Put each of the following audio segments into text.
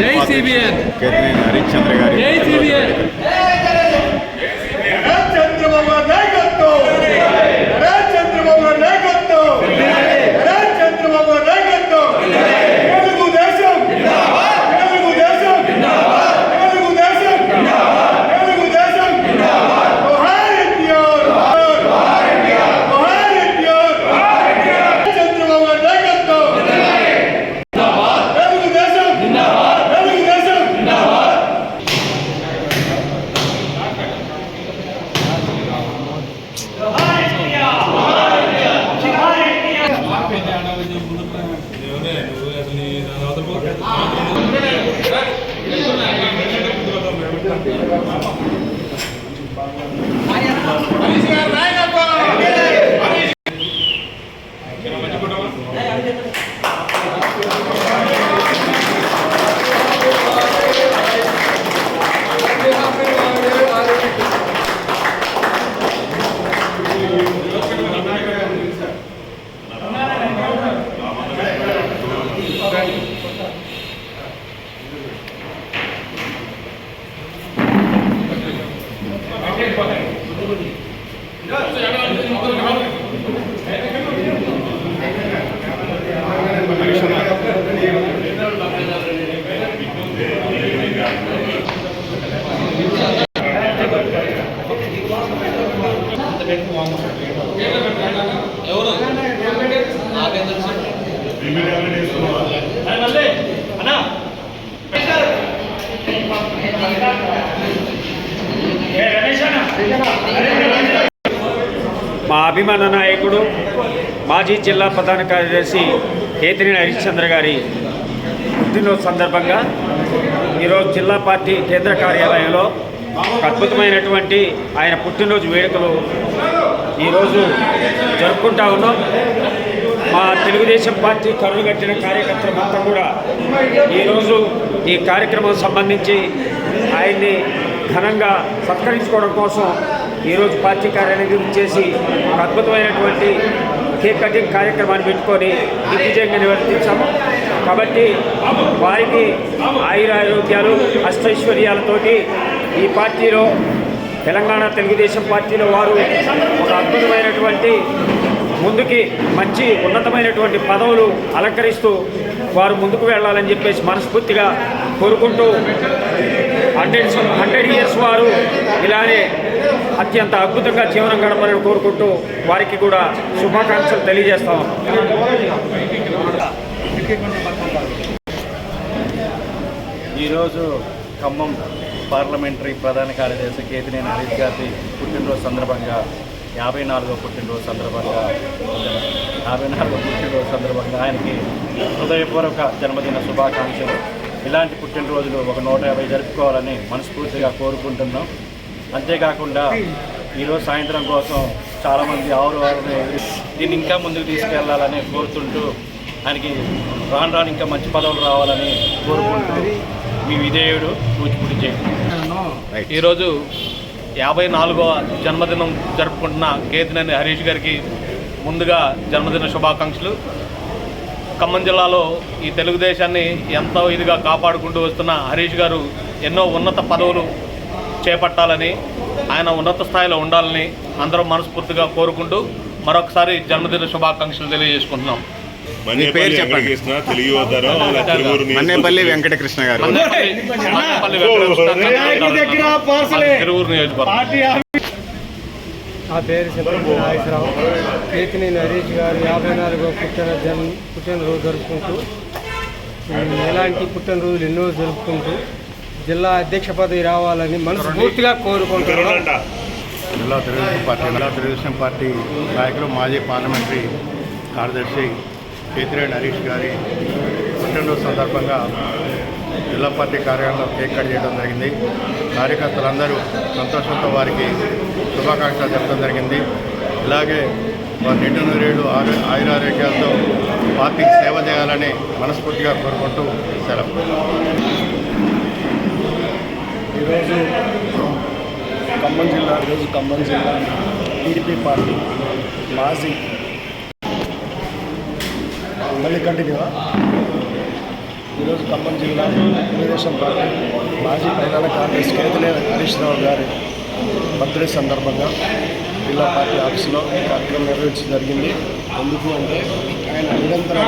కేతినేని హరిశ్చంద్ర గారి జై సిబిఎన్ చంద్రబాబు నాయకత్వం చంద్రబాబు నాయకత్వం చంద్రబాబు నాయకత్వం తెలుగుదేశం తెలుగుదేశం తెలుగుదేశం తెలుగుదేశం భారతీయోర్ భారతీయోర్ చంద్రబాబు నాయకత్వం తెలుగుదేశం తెలుగుదేశం మా అభిమాన నాయకుడు మాజీ జిల్లా ప్రధాన కార్యదర్శి కేతినేని హరిశ్చంద్ర గారి పుట్టినరోజు సందర్భంగా ఈరోజు జిల్లా పార్టీ కేంద్ర కార్యాలయంలో అద్భుతమైనటువంటి ఆయన పుట్టినరోజు వేడుకలు ఈరోజు జరుపుకుంటా ఉన్నాం. మా తెలుగుదేశం పార్టీ కరువు కట్టిన కార్యకర్తలంతా కూడా ఈరోజు ఈ కార్యక్రమం సంబంధించి ఆయన్ని ఘనంగా సత్కరించుకోవడం కోసం ఈరోజు పార్టీ కార్యాలయం చేసి ఒక అద్భుతమైనటువంటి కేక్ కటింగ్ కార్యక్రమాన్ని పెట్టుకొని దిగ్విజయంగా నిర్వర్తించాము. కాబట్టి వారికి ఆయురారోగ్యాలు అష్టైశ్వర్యాలతోటి ఈ పార్టీలో తెలంగాణ తెలుగుదేశం పార్టీలో వారు ఒక అద్భుతమైనటువంటి ముందుకి మంచి ఉన్నతమైనటువంటి పదవులు అలంకరిస్తూ వారు ముందుకు వెళ్ళాలని చెప్పేసి మనస్ఫూర్తిగా కోరుకుంటూ హండ్రెడ్ హండ్రెడ్ ఇయర్స్ వారు ఇలానే అత్యంత అద్భుతంగా జీవనం గడపాలని కోరుకుంటూ వారికి కూడా శుభాకాంక్షలు తెలియజేస్తాం ఈరోజు ఖమ్మం పార్లమెంటరీ ప్రధాన కార్యదర్శి కేతినేని హరీష్ గారి పుట్టినరోజు సందర్భంగా యాభై నాలుగో పుట్టినరోజు సందర్భంగా యాభై నాలుగో పుట్టినరోజు సందర్భంగా ఆయనకి హృదయపూర్వక జన్మదిన శుభాకాంక్షలు. ఇలాంటి పుట్టినరోజులు ఒక నూట యాభై జరుపుకోవాలని మనస్ఫూర్తిగా కోరుకుంటున్నాం. అంతేకాకుండా ఈరోజు సాయంత్రం కోసం చాలామంది ఆవురు వారిని దీన్ని ఇంకా ముందుకు తీసుకెళ్ళాలని కోరుతుంటూ ఆయనకి రాను రాను ఇంకా మంచి పదవులు రావాలని కోరుకుంటూ మీ విధేయుడు కూచిపూడి చేయండి ఈరోజు యాభై నాలుగవ జన్మదినం జరుపుకుంటున్న గేతినేని హరీష్ గారికి ముందుగా జన్మదిన శుభాకాంక్షలు. ఖమ్మం జిల్లాలో ఈ తెలుగుదేశాన్ని ఎంతో ఇదిగా కాపాడుకుంటూ వస్తున్న హరీష్ గారు ఎన్నో ఉన్నత పదవులు చేపట్టాలని ఆయన ఉన్నత స్థాయిలో ఉండాలని అందరం మనస్ఫూర్తిగా కోరుకుంటూ మరొకసారి జన్మదిన శుభాకాంక్షలు తెలియజేసుకుంటున్నాం. పేరు చెప్పండి. మన్నేపల్లి వెంకటకృష్ణ గారు. నా పేరు చెప్పండి నాగేశ్వరరావు. కేతినేని హరీష్ గారు యాభై నాలుగో పుట్టిన జన్ పుట్టినరోజు జరుపుకుంటూ ఇలాంటి పుట్టినరోజులు ఎన్నో జరుపుకుంటూ జిల్లా అధ్యక్ష పదవి రావాలని మనస్ఫూర్తిగా కోరుకుంటున్నాం జిల్లా తెలుగుదేశం పార్టీ జిల్లా తెలుగుదేశం పార్టీ నాయకులు మాజీ పార్లమెంటరీ కార్యదర్శి కేతిరేని హరీష్ గారి పుట్టినరోజు సందర్భంగా జిల్లా పార్టీ కార్యాలయంలో కేక్ కట్ చేయడం జరిగింది. కార్యకర్తలందరూ సంతోషంతో వారికి శుభాకాంక్షలు చెప్పడం జరిగింది. ఇలాగే వారి నిండు నూరేళ్ళు ఆరు ఆయురారోగ్యాలతో పార్టీకి సేవ చేయాలని మనస్ఫూర్తిగా కోరుకుంటూ సెలవు. ఈరోజు ఖమ్మం జిల్లా ఈరోజు ఖమ్మం జిల్లా టీడీపీ పార్టీ మాజీ మళ్ళీ కంటిన్యూ ఈరోజు ఖమ్మం జిల్లా తెలుగుదేశం పార్టీ మాజీ ప్రధాన కార్యదర్శి కేతినేని హరీష్ రావు గారి బర్త్డే సందర్భంగా జిల్లా పార్టీ ఆఫీసులో కార్యక్రమం నిర్వహించడం జరిగింది. ఎందుకు అంటే ఆయన నిరంతరం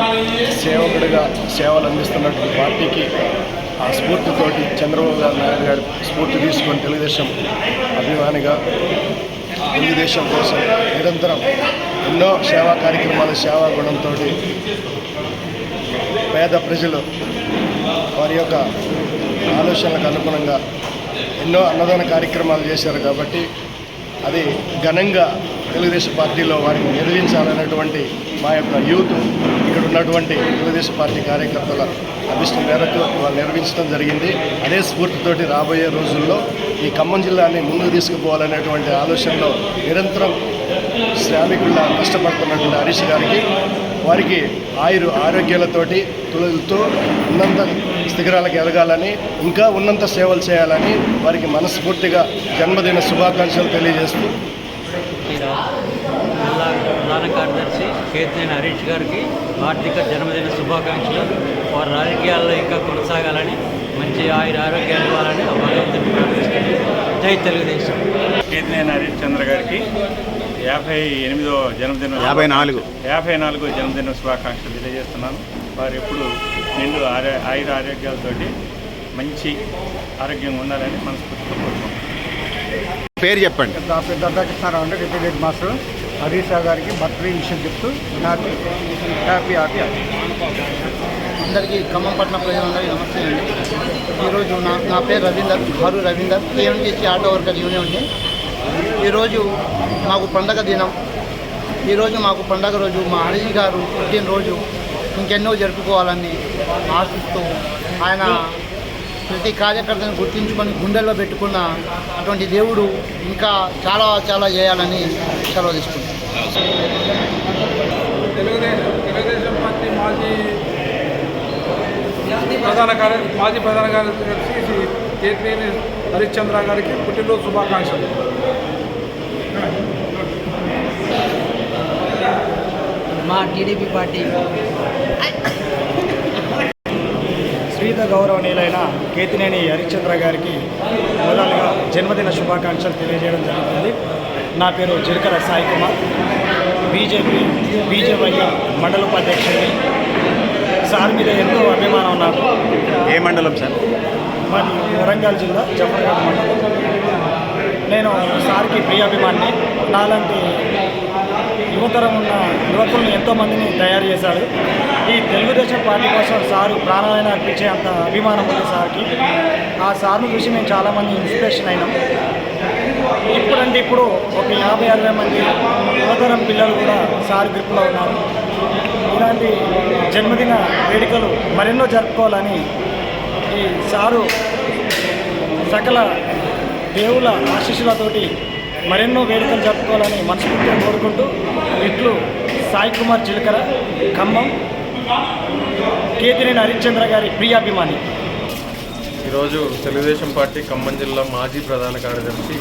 సేవకుడిగా సేవలు అందిస్తున్నటువంటి పార్టీకి ఆ స్ఫూర్తితోటి చంద్రబాబు గారు నాయుడు గారి స్ఫూర్తి తీసుకొని తెలుగుదేశం అభిమానిగా తెలుగుదేశం కోసం నిరంతరం ఎన్నో సేవా కార్యక్రమాలు సేవా గుణంతో పేద ప్రజలు వారి యొక్క ఆలోచనలకు అనుగుణంగా ఎన్నో అన్నదాన కార్యక్రమాలు చేశారు కాబట్టి అది ఘనంగా తెలుగుదేశం పార్టీలో వారిని నిర్వహించాలన్నటువంటి మా యొక్క యూత్ ఇక్కడ ఉన్నటువంటి తెలుగుదేశం పార్టీ కార్యకర్తల అభిష్టం మేరకు వాళ్ళు నిర్వహించడం జరిగింది. అదే స్ఫూర్తితోటి రాబోయే రోజుల్లో ఈ ఖమ్మం జిల్లాని ముందుకు తీసుకుపోవాలనేటువంటి ఆలోచనలో నిరంతరం శ్రామికుల కష్టపడుతున్నటువంటి హరీష్ గారికి వారికి ఆయురు ఆరోగ్యాలతోటి తొలుగుతూ ఉన్నంత శిఖరాలకు ఎదగాలని ఇంకా ఉన్నంత సేవలు చేయాలని వారికి మనస్ఫూర్తిగా జన్మదిన శుభాకాంక్షలు తెలియజేస్తూ ప్రధాన కార్యదర్శి కేతినేని హరీష్ గారికి ఆర్థిక జన్మదిన శుభాకాంక్షలు. వారి రాజకీయాల్లో ఇంకా కొనసాగాలని మంచి ఆయుర ఆరోగ్యాలు ఇవ్వాలని భగవంతుని ప్రార్థిస్తున్నాను జై తెలుగుదేశం. కేతినేని హరీష్ చంద్ర గారికి యాభై ఎనిమిదో జన్మదిన యాభై నాలుగు. యాభై నాలుగో జన్మదిన శుభాకాంక్షలు తెలియజేస్తున్నాను. వారు ఎప్పుడు నిండు ఆరో ఆయుర ఆరోగ్యాలతోటి మంచి ఆరోగ్యంగా ఉండాలని మనస్ఫూర్తిగా కోరుకుంటున్నాను. పేరు చెప్పండి. నా పేరు దర్దాకృష్ణారావు అండి deputy headmaster. Harish Rao గారికి బర్త్డే విషయం చెప్తూ హ్యాపీ హ్యాపీ హ్యాపీ అందరికీ ఖమ్మం పట్టణ ప్రజలందరికీ నమస్తే అండి. ఈరోజు నా నా పేరు రవీందర్ హారు రవీందర్. కేఎంటీసీ ఆటో వర్కర్ యూనియన్ని ఈరోజు మాకు పండగ దినం. ఈరోజు మాకు పండగ రోజు మా హరీష్ గారు పుట్టినరోజు ఇంకెన్నో జరుపుకోవాలని ఆశిస్తూ ఆయన ప్రతి కార్యకర్తను గుర్తించుకొని గుండెల్లో పెట్టుకున్న అటువంటి దేవుడు ఇంకా చాలా చాలా చేయాలని సెలవు తీసుకుంటాం తెలుగుదేశం తెలుగుదేశం పార్టీ మాజీ ప్రధాన కార్య మాజీ ప్రధాన కార్యదర్శి శ్రీ హరిశ్చంద్ర గారికి పుట్టినరోజు శుభాకాంక్షలు. మా టీడీపీ పార్టీ. శ్రీత గౌరవనీయులైన కేతినేని హరిశ్చంద్ర గారికి మొదలుగా జన్మదిన శుభాకాంక్షలు తెలియజేయడం జరుగుతుంది. నా పేరు చిరకల సాయి కుమార్. బీజేపీ బీజేపీ మండల ఉపాధ్యక్షుడిని సార్ మీద ఎంతో అభిమానం నాకు. ఏ మండలం సార్? మాది వరంగల్ జిల్లా జఫర్గఢ్ మండలం. నేను సార్కి ప్రియాభిమాన్ని నాలాంటి యువతరం ఉన్న యువకులను ఎంతోమందిని తయారు చేశాడు. ఈ తెలుగుదేశం పార్టీ కోసం సారు ప్రాణాలైన అర్పించే అంత అభిమానం ఉంది సార్కి. ఆ సార్ను చూసి మేము చాలామంది ఇన్స్పిరేషన్ అయినాం. ఇప్పుడంటే ఇప్పుడు ఒక యాభై అరవై మంది యువతరం పిల్లలు కూడా సార్ గ్రిప్లో ఉన్నారు. ఇలాంటి జన్మదిన వేడుకలు మరెన్నో జరుపుకోవాలని ఈ సారు సకల దేవుల ఆశీస్సులతోటి మరెన్నో వేడుకలు జరుపుకోవాలని మనస్ఫూర్తిగా కోరుకుంటూ ఇట్లు సాయి కుమార్ చిలకర ఖమ్మం కేతినేని హరిశ్చంద్ర గారి ప్రియాభిమాని. ఈరోజు తెలుగుదేశం పార్టీ ఖమ్మం జిల్లా మాజీ ప్రధాన కార్యదర్శి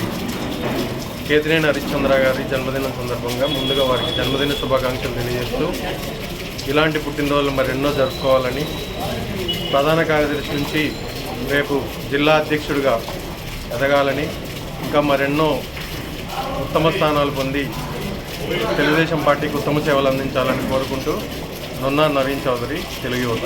కేతినేని హరిశ్చంద్ర గారి జన్మదినం సందర్భంగా ముందుగా వారికి జన్మదిన శుభాకాంక్షలు తెలియజేస్తూ ఇలాంటి పుట్టినరోజులు మరెన్నో జరుపుకోవాలని ప్రధాన కార్యదర్శి నుంచి రేపు జిల్లా అధ్యక్షుడిగా ఎదగాలని ఇంకా మరెన్నో ఉత్తమ స్థానాలు పొంది తెలుగుదేశం పార్టీకి ఉత్తమ సేవలు అందించాలని కోరుకుంటూ నున్నా నవీన్ చౌదరి తెలుగు యువత.